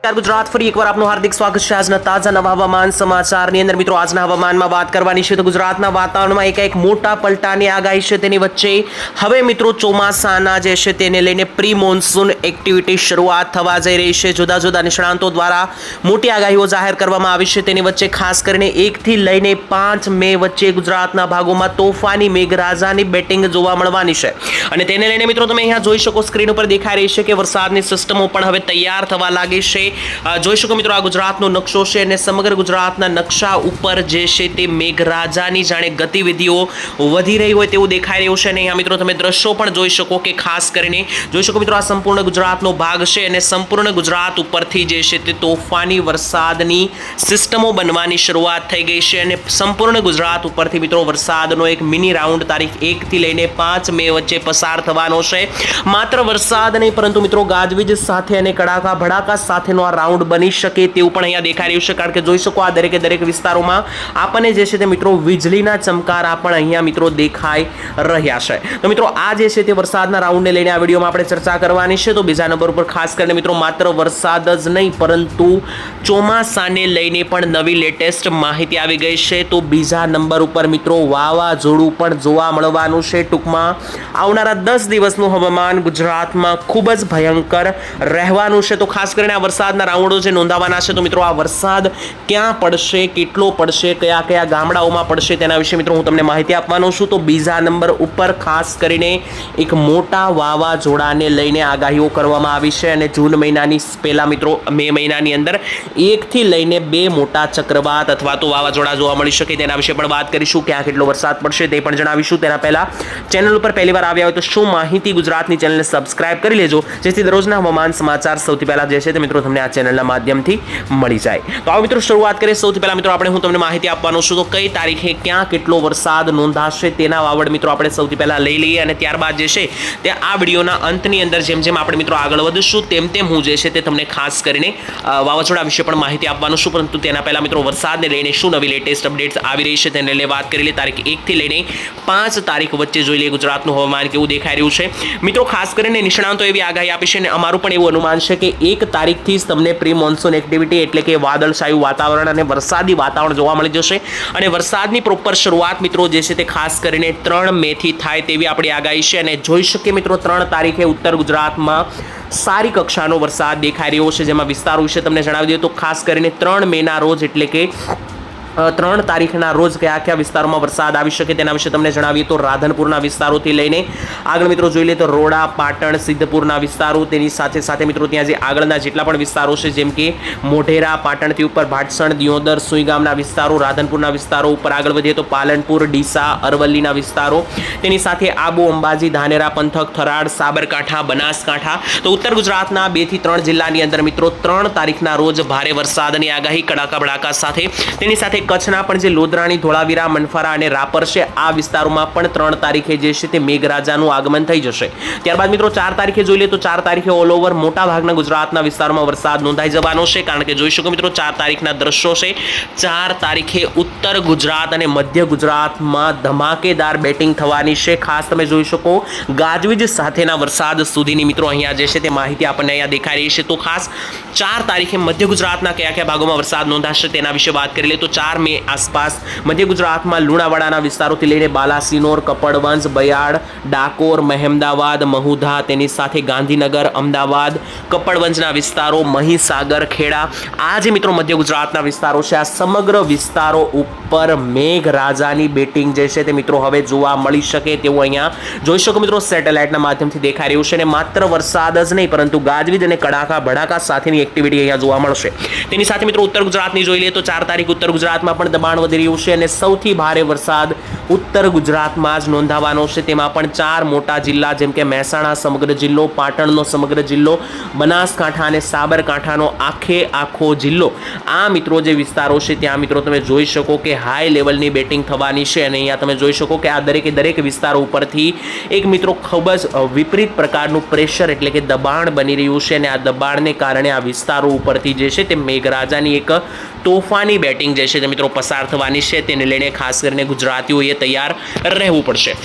ગુજરાત. ફરી એકવાર આપનું હાર્દિક સ્વાગત છે આજના તાજા નવા હવામાન સમાચારની અંદર. મિત્રો, આજના હવામાનમાં વાત કરવાની છે તો ગુજરાતના વાતાવરણમાં એક એક મોટા પલટાની આગાહી છે તેની વચ્ચે. હવે, મિત્રો, ચોમાસાના જે છે તેને લઈને પ્રી મોન્સૂન એક્ટિવિટી શરૂઆત થવા જઈ રહી છે. જુદા જુદા નિષ્ણાંતો દ્વારા મોટી આગાહીઓ જાહેર કરવામાં આવી છે તેની વચ્ચે ખાસ કરીને એકથી લઈને પાંચ મે વચ્ચે ગુજરાતના ભાગોમાં તોફાની મેઘરાજાની બેટિંગ જોવા મળવાની છે. અને તેને લઈને, મિત્રો, તમે અહીંયા જોઈ શકો સ્ક્રીન ઉપર દેખાઈ રહી છે કે વરસાદની સિસ્ટમો પણ હવે તૈયાર થવા લાગી છે. જોઈ શકો મિત્રો આ ગુજરાતનો નકશો છે અને સમગ્ર ગુજરાતના નકશા ઉપર જે છે તે મેઘરાજાની જાણે ગતિવિધિઓ વધી રહી હોય તેવું દેખાઈ રહ્યું છે અને અહીંયા મિત્રો તમે દ્રશ્યો પણ જોઈ શકો કે ખાસ કરીને જોઈ શકો મિત્રો આ સંપૂર્ણ ગુજરાતનો ભાગ છે અને સંપૂર્ણ ગુજરાત ઉપરથી જે છે તે તોફાની વરસાદની સિસ્ટમો બનવાની શરૂઆત થઈ ગઈ છે અને સંપૂર્ણ ગુજરાત ઉપરથી મિત્રો વરસાદનો એક મિની રાઉન્ડ તારીખ એકથી લઈને પાંચ મે વચ્ચે પસાર થવાનો છે. માત્ર વરસાદ નહીં, પરંતુ મિત્રો ગાજવીજ સાથે અને કડાકા ભડાકા સાથેનો આ રાઉન્ડ બની શકે તેવું પણ અહીંયા દેખાઈ રહ્યું છે. કારણ કે જોઈ શકો આ દરેકે દરેક વિસ્તારોમાં આપણને જે છે તે મિત્રો વીજળીના ચમકારા પણ અહીંયા મિત્રો દેખાઈ રહ્યા છે. તો મિત્રો આ જે છે તે વરસાદના રાઉન્ડને લઈને આ વિડીયોમાં આપણે ચર્ચા કરવાની છે. તો બીજા નંબર ઉપર ખાસ કરીને મિત્રો માત્ર વરસાદ જ નહીં, પરંતુ ચોમાસાને લઈને પણ નવી લેટેસ્ટ માહિતી આવી ગઈ છે. તો બીજા નંબર ઉપર મિત્રો વાવાઝોડું પણ જોવા મળવાનું છે. ટૂંકમાં આવનારા દસ દિવસનું હવામાન ગુજરાતમાં ખૂબ જ ભયંકર રહેવાનું છે. તો ખાસ કરીને આ વરસાદના રાઉન્ડો જે નોંધાવાના છે. તો મિત્રો આ વરસાદ ક્યાં પડશે, કેટલો પડશે, કયા કયા ગામડાઓમાં પડશે તેના વિશે મિત્રો હું તમને માહિતી આપવાનો છું. તો બીજા નંબર ઉપર ખાસ કરીને એક મોટા વાવાઝોડાને લઈને આગાહીઓ કરવામાં આવી છે અને જૂન મહિનાની પહેલા મિત્રો, મે મહિનાની અંદર એકથી લઈને બે મોટા ચક્રવાત અથવા તો વાવાઝોડા જોવા મળી શકે તેના વિશે પણ વાત કરીશું. ક્યાં કેટલો વરસાદ પડશે તે પણ જણાવીશું. તેના પહેલા ચેનલ ઉપર પહેલી વાર આવ્યા હોય તો શું માહિતી ગુજરાતની ચેનલને સબસ્ક્રાઇબ કરી લેજો, જેથી દરરોજના હવામાન સમાચાર સૌથી પહેલાં જે છે તે મિત્રો તમને આ ચેનલના માધ્યમથી મળી જાય. તો આવો મિત્રો, શરૂઆત કરીએ. સૌથી પહેલા મિત્રો, આપણે હું તમને માહિતી આપવાનો છું, તો કઈ તારીખે ક્યાં કેટલો વરસાદ નોંધાશે તેના વાવડ મિત્રો આપણે સૌથી પહેલાં લઈ લઈએ અને ત્યારબાદ જે છે તે આ વિડીયોના અંતની અંદર જેમ જેમ આપણે મિત્રો આગળ વધીશું, તેમ તેમ હું જે છે તે તમને ખાસ કરીને વાવાઝોડા વિશે પણ માહિતી આપવાનું છું. પરંતુ તેના પહેલા મિત્રો, વરસાદને લઈને શું નવી લેટેસ્ટ અપડેટ્સ આવી રહી છે તેને લઈને વાત કરી લઈએ. તારીખ એકથી લઈને પાંચ તારીખ વચ્ચે જોઈ લઈએ ગુજરાતનું હવામાન કેવું દેખાઈ રહ્યું છે. મિત્રો, ખાસ કરીને નિષ્ણાંતો એવી આગાહી આપી છે અને અમારું પણ એવું અનુમાન છે કે એક તારીખથી જ તમને પ્રી મોન્સૂન એક્ટિવિટી એટલે કે વાદળછાયું વાતાવરણ અને વરસાદી વાતાવરણ જોવા મળી જશે. અને વરસાદની પ્રોપર શરૂઆત મિત્રો જે છે તે ખાસ કરીને ત્રણ મેથી થાય તેવી આપણી આગાહી છે. અને જોઈ શકીએ મિત્રો ત્રણ તારીખે ઉત્તર ગુજરાતમાં સારી કક્ષાનો વરસાદ દેખાઈ રહ્યો છે. જેમાં વિસ્તારો વિશે તમને જણાવી દઈએ તો ખાસ કરીને ત્રણ મેના રોજ એટલે કે ત્રણ તારીખના રોજ કયા કયા વિસ્તારોમાં વરસાદ આવી શકે તેના વિશે તમને જણાવીએ તો રાધનપુરના વિસ્તારોથી લઈને આગળ મિત્રો જોઈ લઈએ તો રોડા, પાટણ, સિદ્ધપુરના વિસ્તારો, તેની સાથે સાથે મિત્રો ત્યાં જે આગળના જેટલા પણ વિસ્તારો છે, જેમ કે મોઢેરા, પાટણથી ઉપર ભાટસણ, દિયોદર, સુઈગામના વિસ્તારો, રાધનપુરના વિસ્તારો ઉપર આગળ વધીએ તો પાલનપુર, ડીસા, અરવલ્લીના વિસ્તારો. તેની સાથે આબુ, અંબાજી, ધાનેરા, પંથક, થરાડ, સાબરકાંઠા, બનાસકાંઠા. તો ઉત્તર ગુજરાતના બેથી ત્રણ જિલ્લાની અંદર મિત્રો ત્રણ તારીખના રોજ ભારે વરસાદની આગાહી કડાકા બડાકા સાથે. તેની સાથે કચ્છના પણ જે લોદરાણી, ધોળાવીરા, મનફરા અને રાપર છે, આ વિસ્તારોમાં પણ ત્રણ તારીખે જે છે તે મેઘરાજાનું આગમન થઈ જશે. ત્યારબાદ મિત્રો ચાર તારીખે જોઈ લઈએ તો ચાર તારીખે ઓલ ઓવર મોટા ભાગના ગુજરાતના વિસ્તારોમાં વરસાદ નોંધાઈ જવાનો છે. કારણ કે જોઈ શકો મિત્રો ચાર તારીખના દ્રશ્યો છે. ચાર તારીખે ઉત્તર ગુજરાત અને મધ્ય ગુજરાતમાં ધમાકેદાર બેટિંગ થવાની છે. ખાસ તમે જોઈ શકો ગાજવીજ સાથેના વરસાદ સુધીની મિત્રો અહીંયા જે છે તે માહિતી આપણને અહીંયા દેખાઈ રહી છે. તો ખાસ ચાર તારીખે મધ્ય ગુજરાતના કયા કયા ભાગોમાં વરસાદ નોંધાશે તેના વિશે વાત કરી લે તો ચાર મે આસપાસ મધ્ય ગુજરાતમાં લુણાવાડાના વિસ્તારોથી લઈને બાલાસિનોર કપડવંશ બયાડ ડાકોર, મહેમદાવાદ, મહુધા, તેની સાથે ગાંધીનગર, અમદાવાદ કપડવંશના વિસ્તારો, મહીસાગર, ખેડા. આ જે મિત્રો મધ્ય ગુજરાતના વિસ્તારો છે, આ સમગ્ર વિસ્તારો ઉપર મેઘરાજાની બેટિંગ જે છે તે મિત્રો હવે જોવા મળી શકે તેવું અહીંયા જોઈ શકો મિત્રો સેટેલાઇટના માધ્યમથી દેખાઈ રહ્યું છે અને માત્ર વરસાદ જ નહીં, પરંતુ ગાજવીજ અને કડાકા ભડાકા સાથેની એક્ટિવિટી અહીંયા જોવા મળશે. તેની સાથે મિત્રો ઉત્તર ગુજરાતની જોઈ લઈએ તો ચાર તારીખ ઉત્તર ગુજરાતમાં પણ દબાણ વધી રહ્યું છે અને સૌથી ભારે વરસાદ ઉત્તર ગુજરાતમાં જ નોંધાવાનો છે. તેમાં પણ ચાર મોટા જિલ્લા જેમ કે મહેસાણા, સમગ્ર જિલ્લો, પાટણનો સમગ્ર જિલ્લો, બનાસકાંઠા અને સાબરકાંઠાનો આખે આખો જિલ્લો. આ મિત્રો જે વિસ્તારો છે, ત્યાં મિત્રો તમે જોઈ શકો કે હાઈ લેવલની બેટિંગ થવાની છે અને અહીંયા તમે જોઈ શકો કે આ દરેકે દરેક વિસ્તારો ઉપરથી એક મિત્રો ખૂબ જ વિપરીત પ્રકારનું પ્રેશર એટલે કે દબાણ બની રહ્યું છે અને આ દબાણને કારણે આ વિસ્તારો ઉપરથી જે છે, તે મેઘરાજાની એક તોફાની બેટિંગ જે છે, તે મિત્રો પસાર થવાની છે. તેને લઈને ખાસ કરીને ગુજરાતીઓએ તૈયાર રહેવું પડશે.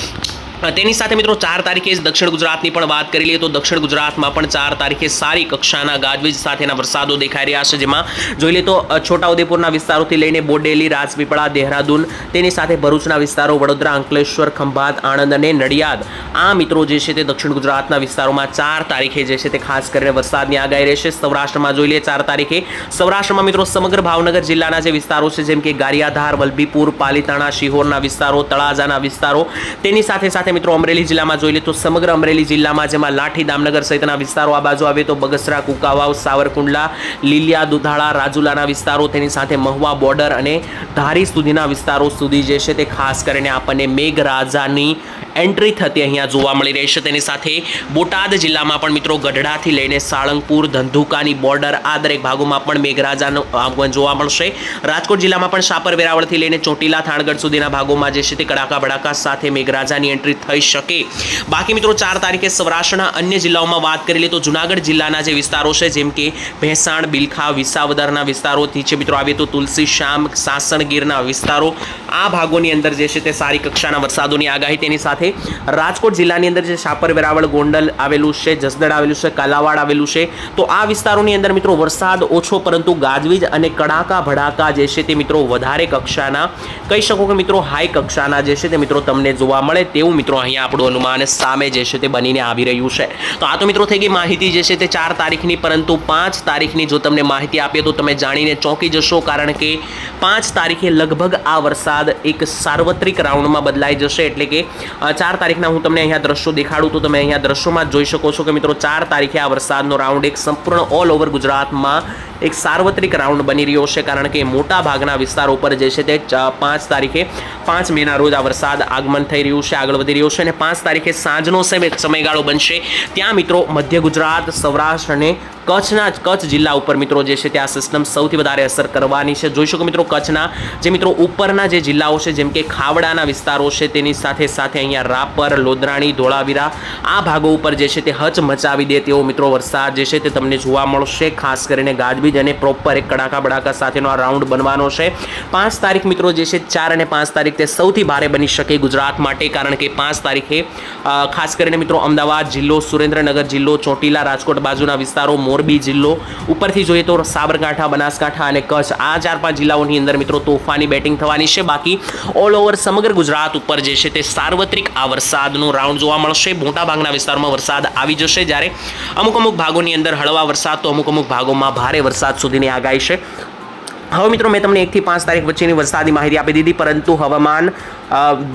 તેની સાથે મિત્રો ચાર તારીખે દક્ષિણ ગુજરાતની પણ વાત કરી લઈએ તો દક્ષિણ ગુજરાતમાં પણ ચાર તારીખે સારી કક્ષાના ગાજવીજ સાથેના વરસાદો દેખાઈ રહ્યા છે, જેમાં જોઈ લે તો છોટાઉદેપુરના વિસ્તારોથી લઈને બોડેલી, રાજપીપળા, દેહરાદૂન, તેની સાથે ભરૂચના વિસ્તારો, વડોદરા, અંકલેશ્વર, ખંભાત, આણંદ અને નડિયાદ. આ મિત્રો જે છે તે દક્ષિણ ગુજરાતના વિસ્તારોમાં ચાર તારીખે જે છે તે ખાસ કરીને વરસાદની આગાહી રહેશે. સૌરાષ્ટ્રમાં જોઈ લઈએ ચાર તારીખે. સૌરાષ્ટ્રમાં મિત્રો સમગ્ર ભાવનગર જિલ્લાના જે વિસ્તારો છે, જેમ કે ગારિયાધાર, વલભીપુર, પાલીતાણા, શિહોરના વિસ્તારો, તળાજાના વિસ્તારો, તેની સાથે સાથે મિત્રો, અમરેલી જિલ્લામાં જોઈ લે તો સમગ્ર અમરેલી જિલ્લામાં જેમાં લાઠી દામનગર સહિતના વિસ્તારો આ બાજુ આવે તો બગસરા, કુકાવાવ, સાવરકુંડલા, લીલિયા, દુધાળા, રાજુલાના વિસ્તારો, તેની સાથે મહુવા બોર્ડર અને ધારી સુધીના વિસ્તારો સુધી જે છે તે ખાસ કરીને આપણને મેઘરાજાની એન્ટ્રી થતી અહીંયા જોવા મળી રહી છે. તેની સાથે બોટાદ જિલ્લામાં પણ મિત્રો ગઢડાથી લઈને સાળંગપુર, ધંધુકાની બોર્ડર આ દરેક ભાગોમાં પણ મેઘરાજાનું આગમન જોવા મળશે. રાજકોટ જિલ્લામાં પણ શાપર વેરાવળથી લઈને ચોટીલા, થાણગઢ સુધીના ભાગોમાં જે છે તે કડાકા ભડાકા સાથે મેઘરાજાની એન્ટ્રી થઈ શકે. બાકી મિત્રો ચાર તારીખે સૌરાષ્ટ્રના અન્ય જિલ્લાઓમાં વાત કરી લઈએ તો જુનાગઢ જિલ્લાના જે વિસ્તારો છે, જેમ કે ભેંસાણ, બિલખા, વિસાવદરના વિસ્તારોથી છે મિત્રો આવીએ તો તુલસી શ્યામ સાસણગીરના વિસ્તારો, આ ભાગોની અંદર જે છે તે સારી કક્ષાના વરસાદોની આગાહી. તેની સાથે રાજકોટ જિલ્લાની અંદર જે સાપર વેરાવળ ગોંડલ આવેલું છે, જસદણ આવેલું છે, કાલાવાડ આવેલું છે, તો આ વિસ્તારોની અંદર મિત્રો વરસાદ ઓછો પરંતુ ગાજવીજ અને કડાકા ભડાકા જે છે તે મિત્રો વધારે કક્ષાના. કહી શકો કે મિત્રો હાઈ કક્ષાના જે છે તે મિત્રો તમને જોવા મળે તેવું મિત્રો અહીંયા આપણું અનુમાન સામે જે છે તે બનીને આવી રહ્યું છે. તો આ તો મિત્રો થઈ ગઈ માહિતી જે છે તે ચાર તારીખની, પરંતુ પાંચ તારીખની જો તમને માહિતી આપીએ તો તમે જાણીને ચોંકી જશો કારણ કે પાંચ તારીખે લગભગ આ વરસાદ એક સાર્વત્રિક રાઉન્ડમાં બદલાઈ જશે. એટલે કે ચાર તારીખના હું તમને અહીંયા દ્રશ્યો દેખાડું તો તમે અહીંયા દ્રશ્યોમાં જોઈ શકો છો કે મિત્રો, ચાર તારીખે આ વરસાદનો રાઉન્ડ એક સંપૂર્ણ ઓલ ઓવર ગુજરાતમાં એક સાર્વત્રિક રાઉન્ડ બની રહ્યો છે, કારણ કે મોટા ભાગના વિસ્તારો પર જે છે તે પાંચ તારીખે પાંચ મેના રોજ આ વરસાદ આગમન થઈ રહ્યું છે, આગળ વધી રહ્યું છે અને પાંચ તારીખે સાંજનો સમય સમયગાળો બનશે. ત્યાં મિત્રો મધ્ય ગુજરાત, સૌરાષ્ટ્ર અને કચ્છના કચ્છ જિલ્લા ઉપર મિત્રો જે છે તે આ સિસ્ટમ સૌથી વધારે અસર કરવાની છે. જોઈ શકો મિત્રો કચ્છના જે મિત્રો ઉપરના જે જિલ્લાઓ છે, જેમ કે ખાવડાના વિસ્તારો છે, તેની સાથે સાથે અહીંયા રાપર, લોદરાણી, ધોળાવીરા, આ ભાગો ઉપર જે છે તે હચ મચાવી દે તેવો મિત્રો વરસાદ જે છે તે તમને જોવા મળશે, ખાસ કરીને ગાજવીજ અને પ્રોપર એક કડાકા બડાકા સાથેનો આ રાઉન્ડ બનવાનો છે. પાંચ તારીખ મિત્રો જે છે ચાર અને પાંચ તારીખ તે સૌથી ભારે બની શકે ગુજરાત માટે, કારણ કે પાંચ તારીખે ખાસ કરીને મિત્રો અમદાવાદ જિલ્લો, સુરેન્દ્રનગર જિલ્લો, ચોટીલા, રાજકોટ બાજુના વિસ્તારો, મોરબી જિલ્લો, ઉપરથી જોઈએ તો સાબરકાંઠા, બનાસકાંઠા અને કચ્છ, આ ચાર પાંચ જિલ્લાઓની અંદર મિત્રો તોફાની બેટિંગ થવાની છે. બાકી ઓલ ઓવર સમગ્ર ગુજરાત ઉપર જે છે તે સાર્વત્રિક આ વરસાદનો રાઉન્ડ જોવા મળશે. મોટાભાગના વિસ્તારોમાં વરસાદ આવી જશે જ્યારે અમુક અમુક ભાગોની અંદર હળવા વરસાદ, તો અમુક અમુક ભાગોમાં ભારે વરસાદ સુધીની આગાહી છે. હવે મિત્રો, મેં તમને એકથી પાંચ તારીખ વચ્ચેની વરસાદની માહિતી આપી દીધી, પરંતુ હવામાન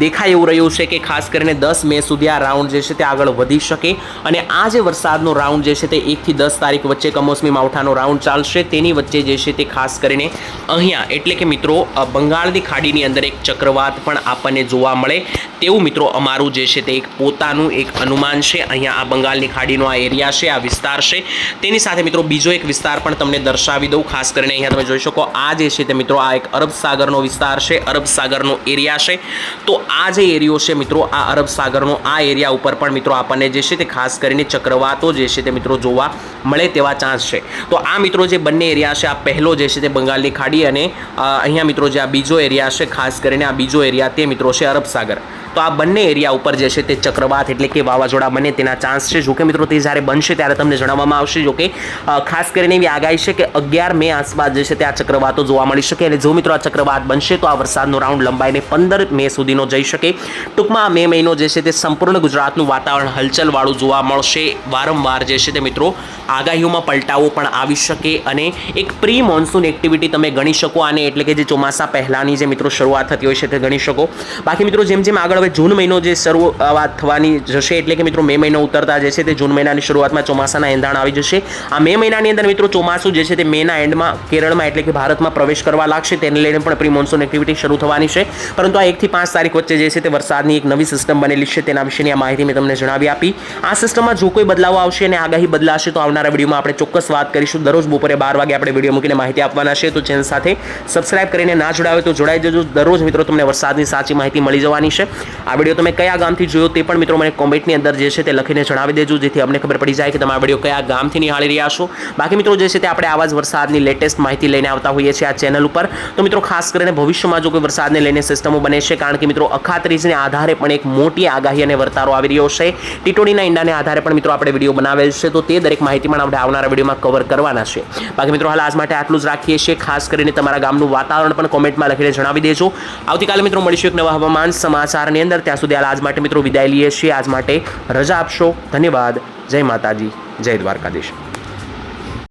દેખાય એવું રહ્યું છે કે ખાસ કરીને દસ મે સુધી આ રાઉન્ડ જે છે તે આગળ વધી શકે અને આ જે વરસાદનો રાઉન્ડ જે છે તે એકથી દસ તારીખ વચ્ચે કમોસમી માવઠાનો રાઉન્ડ ચાલશે. તેની વચ્ચે જે છે તે ખાસ કરીને અહીંયા, એટલે કે મિત્રો બંગાળની ખાડીની અંદર એક ચક્રવાત પણ આપણને જોવા મળે તેવું મિત્રો અમારું જે છે તે એક પોતાનું એક અનુમાન છે. અહીંયા આ બંગાળની ખાડીનો આ એરિયા છે, આ વિસ્તાર છે. તેની સાથે મિત્રો બીજો એક વિસ્તાર પણ તમને દર્શાવી દઉં, ખાસ કરીને અહીંયા તમે જોઈ શકો આ જે છે તે મિત્રો આ એક અરબ સાગરનો વિસ્તાર છે, અરબ સાગરનો એરિયા છે. તો આ જે એરિયો છે મિત્રો, આ અરબ સાગરનો આ એરિયા ઉપર પણ મિત્રો આપણને જે છે તે ખાસ કરીને ચક્રવાતો જે છે તે મિત્રો જોવા મળે તેવા ચાન્સ છે. તો આ મિત્રો જે બંને એરિયા છે, આ પહેલો જે છે તે બંગાળની ખાડી અને અહીંયા મિત્રો જે આ બીજો એરિયા છે, ખાસ કરીને આ બીજો એરિયા તે મિત્રો છે અરબ સાગર. તો આ બંને એરિયા ઉપર જે છે તે ચક્રવાત એટલે કે વાવાઝોડા બને તેના ચાન્સ છે. જોકે મિત્રો તે જ્યારે બનશે ત્યારે તમને જણાવવામાં આવશે, જોકે ખાસ કરીને એવી આગાહી છે કે અગિયાર મે આસપાસ જે છે તે આ ચક્રવાતો જોવા મળી શકે અને જો મિત્રો આ ચક્રવાત બનશે તો આ વરસાદનો રાઉન્ડ લંબાઈને પંદર મે સુધીનો જઈ શકે. ટૂંકમાં મે મહિનો જે છે તે સંપૂર્ણ ગુજરાતનું વાતાવરણ હલચલવાળું જોવા મળશે. વારંવાર જે છે તે મિત્રો આગાહીઓમાં પલટાવો પણ આવી શકે અને એક પ્રી મોન્સૂન એક્ટિવિટી તમે ગણી શકો, આને એટલે કે જે ચોમાસા પહેલાંની જે મિત્રો શરૂઆત થતી હોય છે તે ગણી શકો. બાકી મિત્રો જેમ જેમ આગળ હવે જૂન મહિનો જે શરૂઆત થવાની જશે, એટલે કે મિત્રો મે મહિનો ઉતરતા જશે, તે જૂન મહિનાની શરૂઆતમાં ચોમાસાના એંધાણ આવી જશે. આ મે મહિનાની અંદર મિત્રો ચોમાસું જે છે તે મેના એન્ડમાં કેરળમાં એટલે કે ભારતમાં પ્રવેશ કરવા લાગશે, તેને લઈને પણ પ્રી મોન્સૂન એક્ટિવિટી શરૂ થવાની છે. પરંતુ આ એકથી પાંચ તારીખ વચ્ચે જે છે તે વરસાદની એક નવી સિસ્ટમ બનેલી છે, તેના વિશેની આ માહિતી મેં તમને જણાવી આપી. આ સિસ્ટમમાં જો કોઈ બદલાવ આવશે અને આગાહી બદલાશે, તો આવનારા વિડીયોમાં આપણે ચોક્કસ વાત કરીશું. દરરોજ બપોરે બાર વાગે આપણે વીડિયો મૂકીને માહિતી આપવાના છે, તો ચેનલ સાથે સબસ્ક્રાઇબ કરીને ના જોડાવે તો જોડાઈ જજો. દરરોજ મિત્રો તમને વરસાદની સાચી માહિતી મળી જવાની છે. આ વીડિયો તમે કયા ગામથી જોયો તે પણ મિત્રો મને કોમેન્ટની અંદર જે છે તે લખીને જણાવી દેજો. જેથી અમને ખબર પડી જાય કે તમે આ વીડિયો કયા ગામથી નિહાળી રહ્યા છો. બાકી મિત્રો જે છે તે આપણે આવા જ વરસાદની લેટેસ્ટ માહિતી લઈને આવતા હોઈએ છીએ આ ચેનલ ઉપર. તો મિત્રો ખાસ કરીને ભવિષ્યમાં જો કોઈ વરસાદને લઈને સિસ્ટમો બને છે, કારણ કે મિત્રો અખાત્રીજને આધારે પણ એક મોટી આગાહી અને વર્તારો આવી રહ્યો છે. ટીટોડીના ઈંડાને આધારે પણ મિત્રો આપણે વીડિયો બનાવેલ છે, તો તે દરેક માહિતી પણ આપણે આવનારા વિડીયોમાં કવર કરવાના છે. બાકી મિત્રો હાલ આજ માટે આટલું જ રાખીએ છીએ. ખાસ કરીને તમારા ગામનું વાતાવરણ પણ કોમેન્ટમાં લખીને જણાવી દેજો. આવતીકાલે મિત્રો મળીશું એક નવા હવામાન સમાચારની અંદર ત્યાં સુધી આજ માટે મિત્રો વિદાય લઈએ છીએ. આજ માટે રજા આપશો. ધન્યવાદ. જય માતાજી. જય દ્વારકાધીશ.